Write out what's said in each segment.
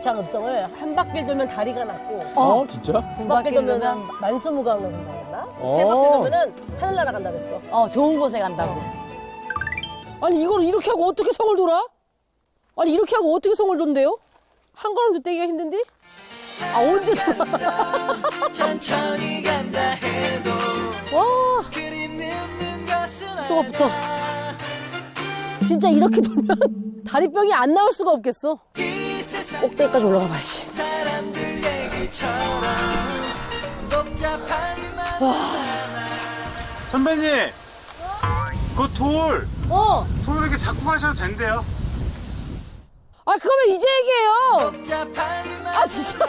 고창읍성을 한 바퀴 돌면 다리가 났고 어, 진짜? 두 바퀴 돌면 돌면 만수무강을 간다 그랬나? 어. 세 바퀴 돌면은 하늘 날아간다 그랬어. 어 좋은 곳에 간다고. 아니 이걸 이렇게 하고 어떻게 성을 돌아? 아니 이렇게 하고 어떻게 성을 돈대요? 한 걸음도 떼기가 힘든데? 아 언제 돌아? 천천히 간다 해도 와 그리 늦는 것은 또 붙어. 진짜 이렇게 돌면 다리병이 안 나올 수가 없겠어. 꼭대기까지 올라가 봐야지. 복잡하지만 선배님, 그 돌 어. 손으로 이렇게 잡고 가셔도 된대요. 아 그러면 이제 얘기해요. 아 진짜.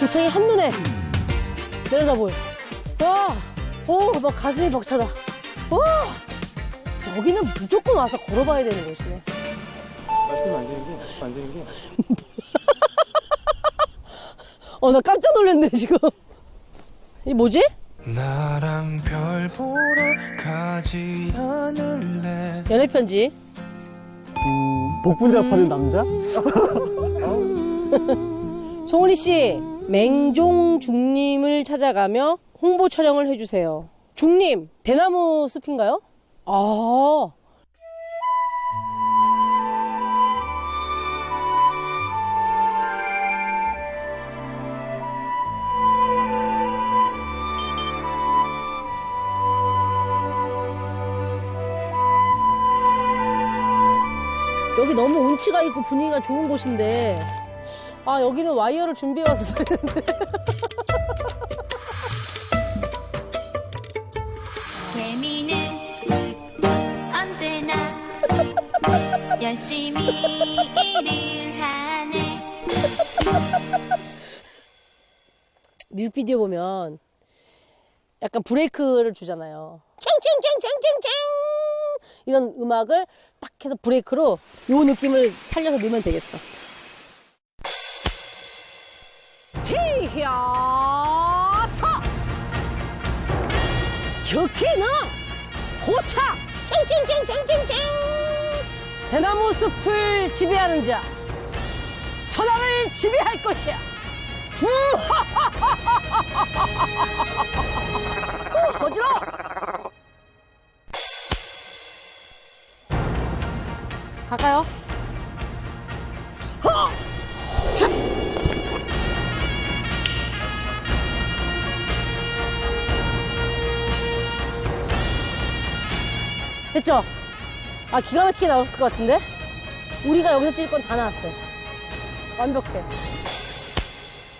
고창이 한눈에 내려다 보여. 와. 오, 막 가슴이 벅차다. 와. 여기는 무조건 와서 걸어봐야 되는 곳이네. 말씀 안 되는 게, 안 되는 게. 어, 나 깜짝 놀랐네, 지금. 이 뭐지? 나랑 별 보러 가지 않을래 연애 편지. 복분자 파는 남자? 송은이 씨, 맹종 중님을 찾아가며 홍보 촬영을 해주세요. 중님, 대나무 숲인가요? 아. 여기 너무 운치가 있고 분위기가 좋은 곳인데. 아 여기는 와이어를 준비해 왔어야 되는데 재미는 언제나 열심히 일을 하네. 뮤직비디오 보면 약간 브레이크를 주잖아요. 챙챙챙챙챙챙 이런 음악을 딱 해서 브레이크로 요 느낌을 살려서 넣으면 되겠어. 티야사 여기는 고차! 챙챙챙챙챙챙 대나무 숲을 지배하는 자 천하를 지배할 것이야! 어지러 자! 됐죠? 아 기가 막히게 나왔을 것 같은데? 우리가 여기서 찍을 건 다 나왔어요 완벽해